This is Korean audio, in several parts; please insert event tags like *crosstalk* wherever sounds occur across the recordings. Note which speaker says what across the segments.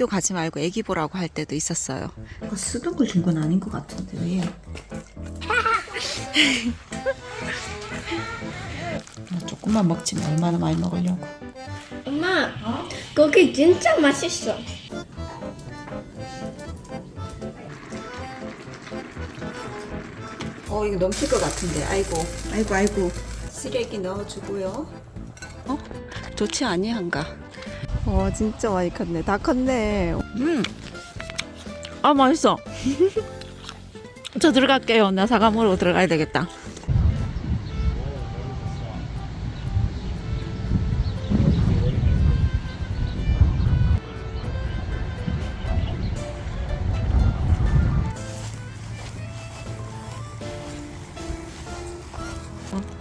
Speaker 1: 학교 가지 말고 애기 보라고 할 때도 있었어요. 이거 쓰던 걸 준 건 아닌 것 같은데 왜? 조금만 먹지만 얼마나 많이 먹으려고.
Speaker 2: 엄마, 거기 진짜 맛있어.
Speaker 1: 어 이거 넘칠 것 같은데 아이고 아이고 아이고 쓰레기 넣어주고요 어 좋지 아니한가 어 진짜 많이 컸네. 다 컸네. 음 아 맛있어. 저 들어갈게요. 나 사과 먹으러 들어가야 되겠다.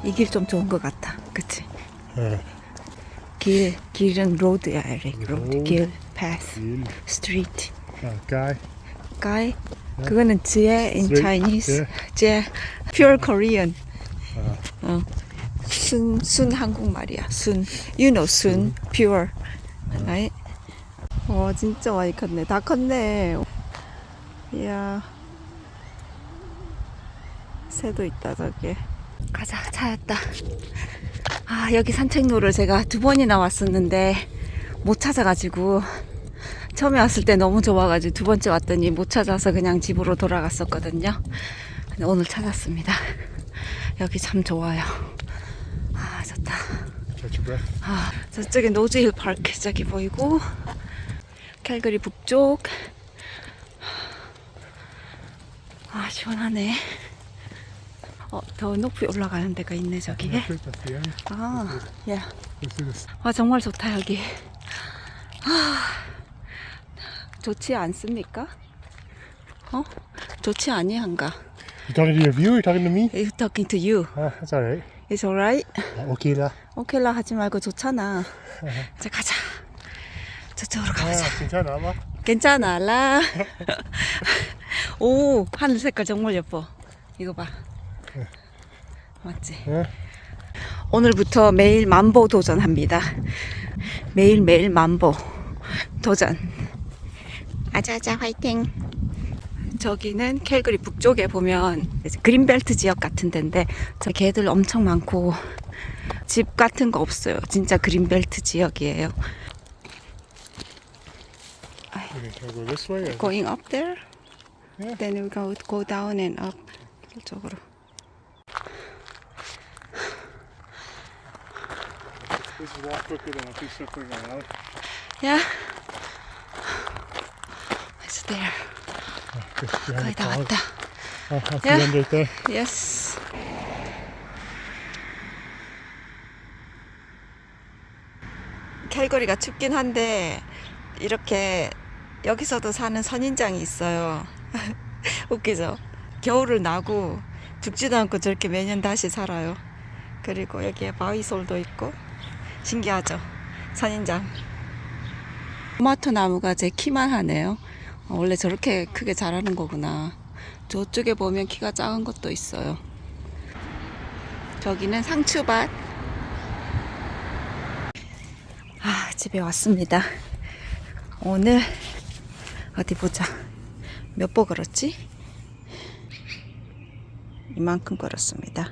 Speaker 1: 이길 좀 좋은 것 같아. 그치?
Speaker 3: 예.
Speaker 1: 길 길은 로드야 에릭 로드. 길 패스
Speaker 3: 길.
Speaker 1: 스트리트
Speaker 3: 아, guy.
Speaker 1: 가이? 그거는 지혜 in
Speaker 3: Street,
Speaker 1: Chinese.
Speaker 3: yeah.
Speaker 1: 지혜 pure Korean.
Speaker 3: 아.
Speaker 1: 어. 순, 순 한국말이야. 순. You know 순. pure. right? 어 진짜 많이 컸네. 다 컸네. 이야. 새도 있다 저기 가자 찾았다 아 여기 산책로를 제가 두 번이나 왔었는데 못 찾아가지고 처음에 왔을 때 너무 좋아가지고 두 번째 왔더니 못 찾아서 그냥 집으로 돌아갔었거든요. 근데 오늘 찾았습니다. 여기 참 좋아요. 아 좋다. 아 저쪽에 노즈힐 파크 저기 보이고 캘거리 북쪽. 아 시원하네. 어 더 높이 올라가는 데가 있네 저기에. 아 예. 아 정말 좋다 여기. 아 좋지 않습니까? 어? 좋지 아니한가?
Speaker 3: You talking to your viewer? You talking to me?
Speaker 1: He's talking to you.
Speaker 3: Ah, that's alright.
Speaker 1: It's alright.
Speaker 3: Okay, lah.
Speaker 1: 오케이라 하지 말고 좋잖아. 이제 가자. 저쪽으로
Speaker 3: Ah,
Speaker 1: 가보자.
Speaker 3: 괜찮아, 마.
Speaker 1: 괜찮아, 라. 오, 하늘 색깔 정말 예뻐. 이거 봐. 맞지?
Speaker 3: 예.
Speaker 1: 오늘부터 매일 만보 도전합니다. 매일매일 만보 도전. 아자아자 화이팅! 저기는 캘거리 북쪽에 보면 그린벨트 지역 같은 데인데 저 개들 엄청 많고 집 같은 거 없어요. 진짜 그린벨트 지역이에요. Going up there?
Speaker 3: Yeah.
Speaker 1: Then we go go down and up. 이쪽으로.
Speaker 3: This is a lot quicker than I think circling around.
Speaker 1: Yeah. It's there. 거의 다. 왔다.
Speaker 3: Oh, that's
Speaker 1: Yeah.
Speaker 3: there.
Speaker 1: Yes. 캘거리가 춥긴 한데 이렇게 여기서도 사는 선인장이 있어요. 웃기죠? 겨울을 나고 죽지도 않고 저렇게 매년 다시 살아요. 그리고 여기에 바위솔도 있고 신기하죠? 선인장. 토마토 나무가 제 키만 하네요. 어, 원래 저렇게 크게 자라는 거구나. 저쪽에 보면 키가 작은 것도 있어요. 저기는 상추밭. 아, 집에 왔습니다. 오늘 어디 보자. 몇 보 걸었지? 이만큼 걸었습니다.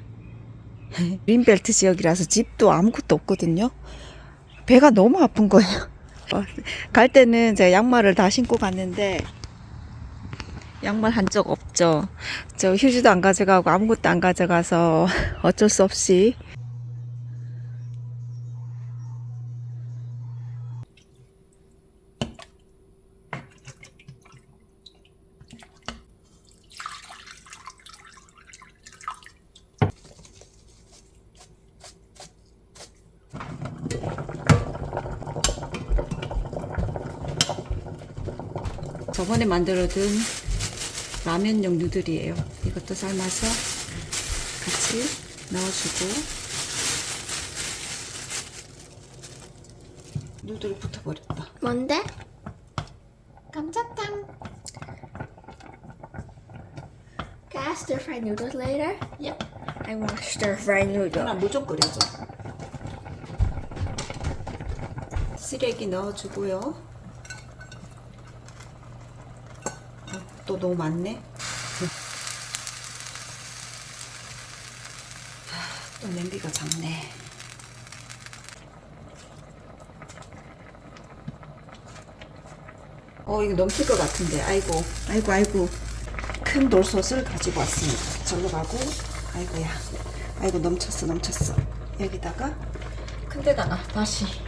Speaker 1: 린벨트 지역이라서 집도 아무것도 없거든요. 배가 너무 아픈 거예요. 어, 갈 때는 제가 양말을 다 신고 갔는데 양말 한 적 없죠. 저 휴지도 안 가져가고 아무것도 안 가져가서 어쩔 수 없이 저번에 만들어둔 라면용 누들이에요. 이것도 삶아서 같이 넣어주고 누들이 붙어버렸다.
Speaker 2: 뭔데?
Speaker 1: 감자탕.
Speaker 2: Can I stir fry noodles later? Yep. I want stir fry noodles.
Speaker 1: 하나 물좀 끓여줘. 쓰레기 넣어주고요. 또 너무 많네. 또 냄비가 작네. 어, 이거 넘칠 것 같은데. 아이고, 아이고, 아이고. 큰 돌솥을 가지고 왔습니다. 절로 가고, 아이고야. 아이고, 넘쳤어, 넘쳤어. 여기다가, 큰 데다가 다시.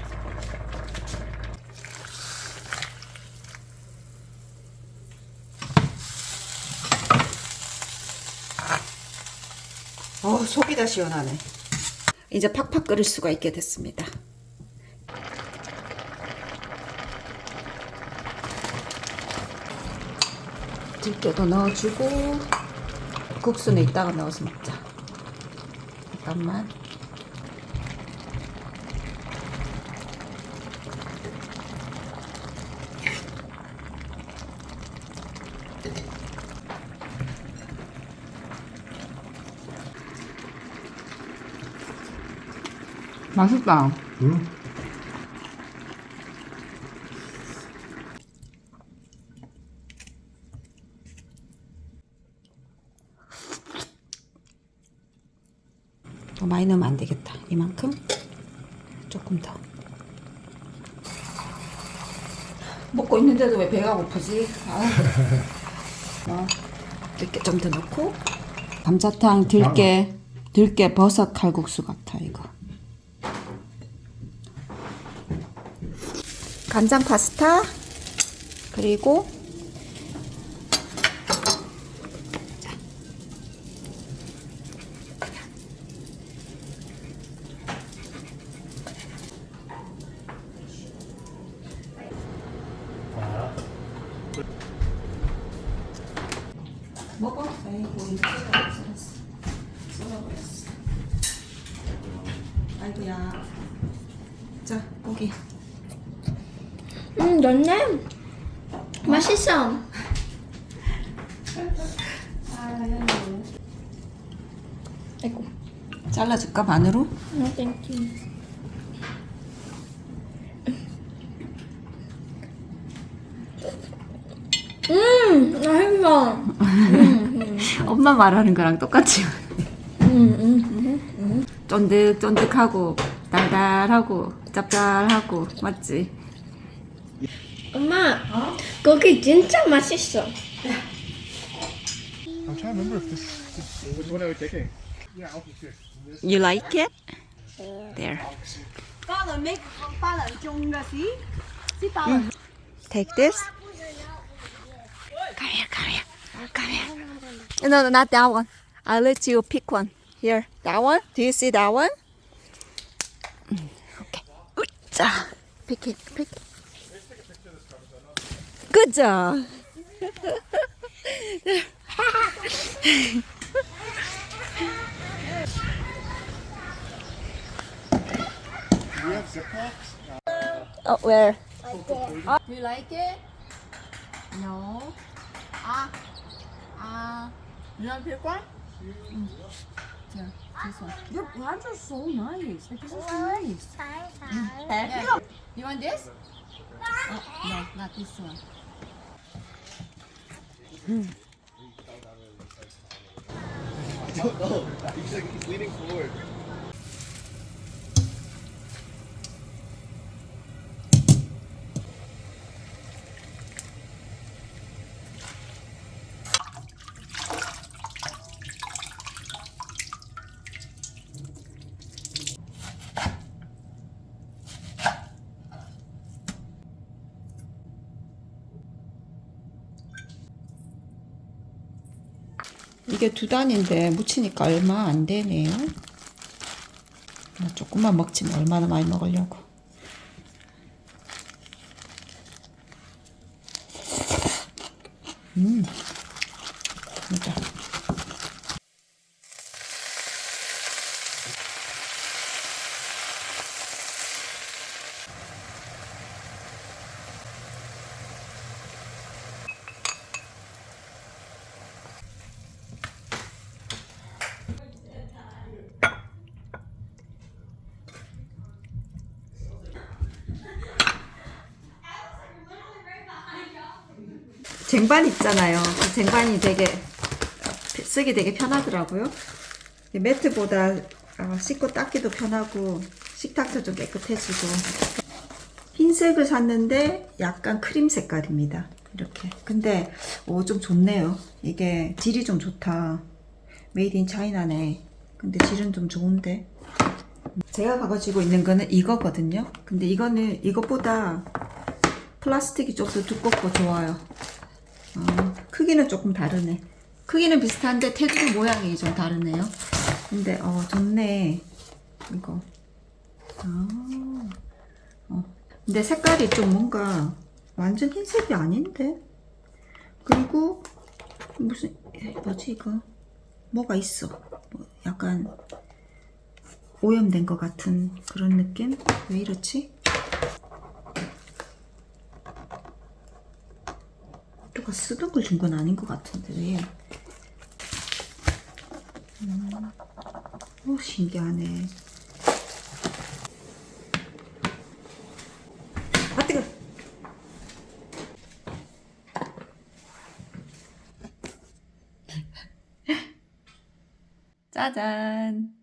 Speaker 1: 속이 다 시원하네. 이제 팍팍 끓일 수가 있게 됐습니다. 들깨도 넣어주고 국수는 이따가 넣어서 먹자. 잠깐만. 맛있다.
Speaker 3: 응?
Speaker 1: 더 많이 넣으면 안 되겠다. 이만큼? 조금 더. 먹고 있는데도 왜 배가 고프지? 아. *laughs* 어, 들깨 좀더 넣고. 감자탕, 들깨, 들깨 버섯 칼국수 같아, 이거. 간장 파스타, 그리고 먹어. 아이고, 이거 썰었어. 썰어버렸어. 아이고야. 자, 고기.
Speaker 2: 음, 좋네. 맛있어. 아이고.
Speaker 1: 잘라줄까, 반으로?
Speaker 2: Thank you. 음, 맛있어. *laughs*
Speaker 1: 엄마 말하는 거랑 똑같지.
Speaker 2: 음, 음.
Speaker 1: 쫀득쫀득하고, 달달하고, 짭짤하고, 맞지?
Speaker 2: 엄마, 고기 진짜 맛있어.
Speaker 3: I'm trying to remember if this, this which one I was taking. Yeah, I'll just this.
Speaker 1: You like it? There.
Speaker 4: ba lần mấy ba lần chung ra xí xí ba lần
Speaker 1: Take this. Come here, come here, come here. No, no, not that one. I'll let you pick one. Here, that one. Do you see that one? Mm, Okay. 자, pick it, pick it. Good job.
Speaker 3: Do we have Ziplocs?
Speaker 1: Oh, where?
Speaker 4: Do you like it? No. Ah. Ah. You want to pick one? Mm. Here, this one. Your plants are so nice. Like, this is nice. Yeah. You want this? Oh, no, not this one. Mm. *laughs* oh, no. He's like, he's leaning forward.
Speaker 1: 이게 두 단인데 묻히니까 얼마 안 되네요. 나 조금만 먹지 뭐 얼마나 많이 먹으려고. 쟁반 있잖아요. 그 쟁반이 되게 쓰기 되게 편하더라고요. 매트보다 어, 씻고 닦기도 편하고 식탁도 좀 깨끗해지고 흰색을 샀는데 약간 크림 색깔입니다. 이렇게. 근데 오, 좀 좋네요. 이게 질이 좀 좋다. 메이드 인 차이나네. 근데 질은 좀 좋은데. 제가 가지고 있는 거는 이거거든요. 근데 이거는 이것보다 플라스틱이 좀 더 두껍고 좋아요. 어, 크기는 조금 다르네. 크기는 비슷한데 테두리 모양이 좀 다르네요. 근데 어 좋네. 이거. 아. 어. 근데 색깔이 좀 뭔가 완전 흰색이 아닌데. 그리고 무슨 에, 뭐지 이거? 뭐가 있어. 뭐 약간 오염된 것 같은 그런 느낌? 왜 이렇지? 누가 쓰던 걸 준 건 아닌 것 같은데 왜? 음, 오 신기하네. 아 뜨거. 짜잔.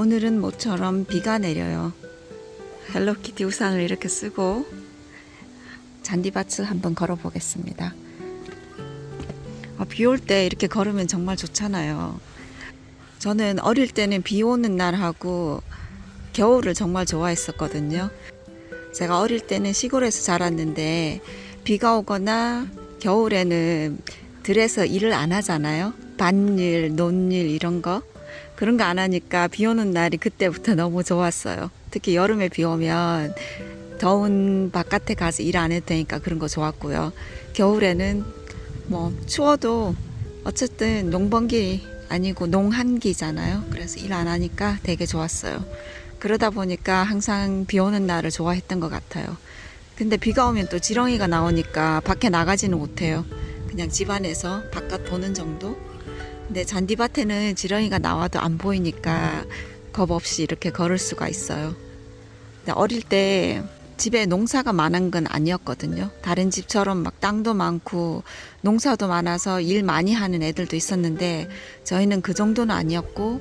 Speaker 1: 오늘은 모처럼 비가 내려요. 헬로키티 우산을 이렇게 쓰고 잔디밭을 한번 걸어 보겠습니다. 아, 비올 때 이렇게 걸으면 정말 좋잖아요. 저는 어릴 때는 비 오는 날하고 겨울을 정말 좋아했었거든요. 제가 어릴 때는 시골에서 자랐는데 비가 오거나 겨울에는 들에서 일을 안 하잖아요. 밭일, 논일 이런 거. 그런 거 안 하니까 비 오는 날이 그때부터 너무 좋았어요. 특히 여름에 비 오면 더운 바깥에 가서 일 안 해도 되니까 그런 거 좋았고요. 겨울에는 뭐 추워도 어쨌든 농번기 아니고 농한기잖아요. 그래서 일 안 하니까 되게 좋았어요. 그러다 보니까 항상 비 오는 날을 좋아했던 것 같아요. 근데 비가 오면 또 지렁이가 나오니까 밖에 나가지는 못해요. 그냥 집 안에서 바깥 보는 정도? 근데 잔디밭에는 지렁이가 나와도 안 보이니까 겁 없이 이렇게 걸을 수가 있어요. 근데 어릴 때 집에 농사가 많은 건 아니었거든요. 다른 집처럼 막 땅도 많고 농사도 많아서 일 많이 하는 애들도 있었는데 저희는 그 정도는 아니었고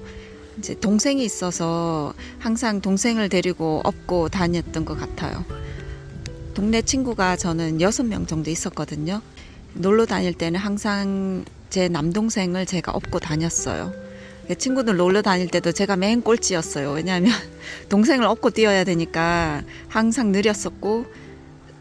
Speaker 1: 이제 동생이 있어서 항상 동생을 데리고 업고 다녔던 것 같아요. 동네 친구가 저는 여섯 명 정도 있었거든요. 놀러 다닐 때는 항상 제 남동생을 제가 업고 다녔어요. 친구들 놀러 다닐 때도 제가 맨 꼴찌였어요. 왜냐하면 *laughs* 동생을 업고 뛰어야 되니까 항상 느렸었고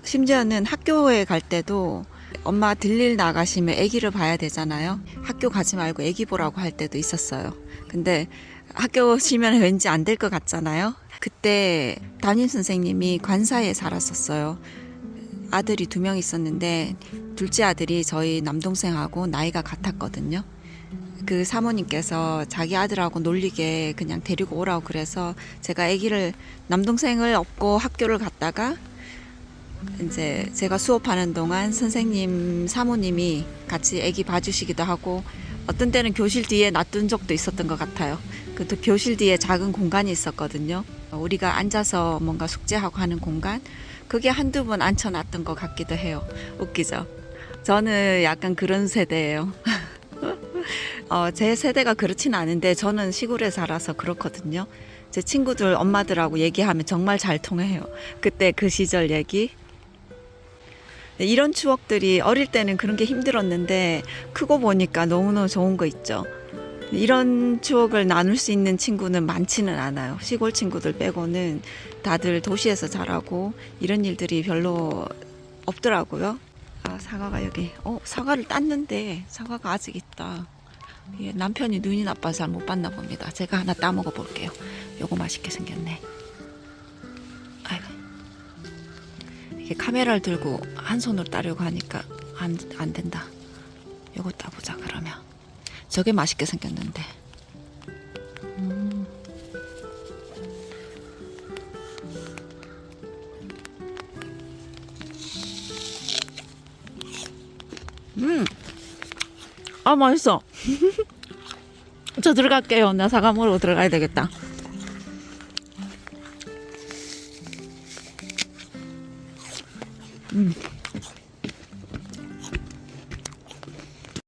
Speaker 1: 심지어는 학교에 갈 때도 엄마 들릴 나가시면 아기를 봐야 되잖아요. 학교 가지 말고 아기 보라고 할 때도 있었어요. 근데 학교 쉬면 왠지 안 될 것 같잖아요. 그때 담임 선생님이 관사에 살았었어요. 아들이 두 명 있었는데 둘째 아들이 저희 남동생하고 나이가 같았거든요. 그 사모님께서 자기 아들하고 놀리게 그냥 데리고 오라고 그래서 제가 아기를 남동생을 업고 학교를 갔다가 이제 제가 수업하는 동안 선생님 사모님이 같이 아기 봐주시기도 하고 어떤 때는 교실 뒤에 놔둔 적도 있었던 것 같아요. 그 교실 뒤에 작은 공간이 있었거든요. 우리가 앉아서 뭔가 숙제하고 하는 공간 그게 한두 번 앉혀놨던 것 같기도 해요. 웃기죠? 저는 약간 그런 세대예요. *laughs* 어, 제 세대가 그렇진 않은데 저는 시골에 살아서 그렇거든요. 제 친구들 엄마들하고 얘기하면 정말 잘 통해요. 그때 그 시절 얘기. 이런 추억들이 어릴 때는 그런 게 힘들었는데 크고 보니까 너무너무 좋은 거 있죠. 이런 추억을 나눌 수 있는 친구는 많지는 않아요. 시골 친구들 빼고는 다들 도시에서 자라고 이런 일들이 별로 없더라고요. 아, 사과가 여기. 어, 사과를 땄는데 사과가 아직 있다. 예, 남편이 눈이 나빠서 잘 못 봤나 봅니다. 제가 하나 따 먹어 볼게요. 요거 맛있게 생겼네. 아이고. 이게 카메라를 들고 한 손으로 따려고 하니까 안, 안 된다. 요거 따보자, 그러면. 저게 맛있게 생겼는데. 음. 음. 아, 맛있어. *laughs* 저 들어갈게요. 나 사과 먹으러 들어가야 되겠다.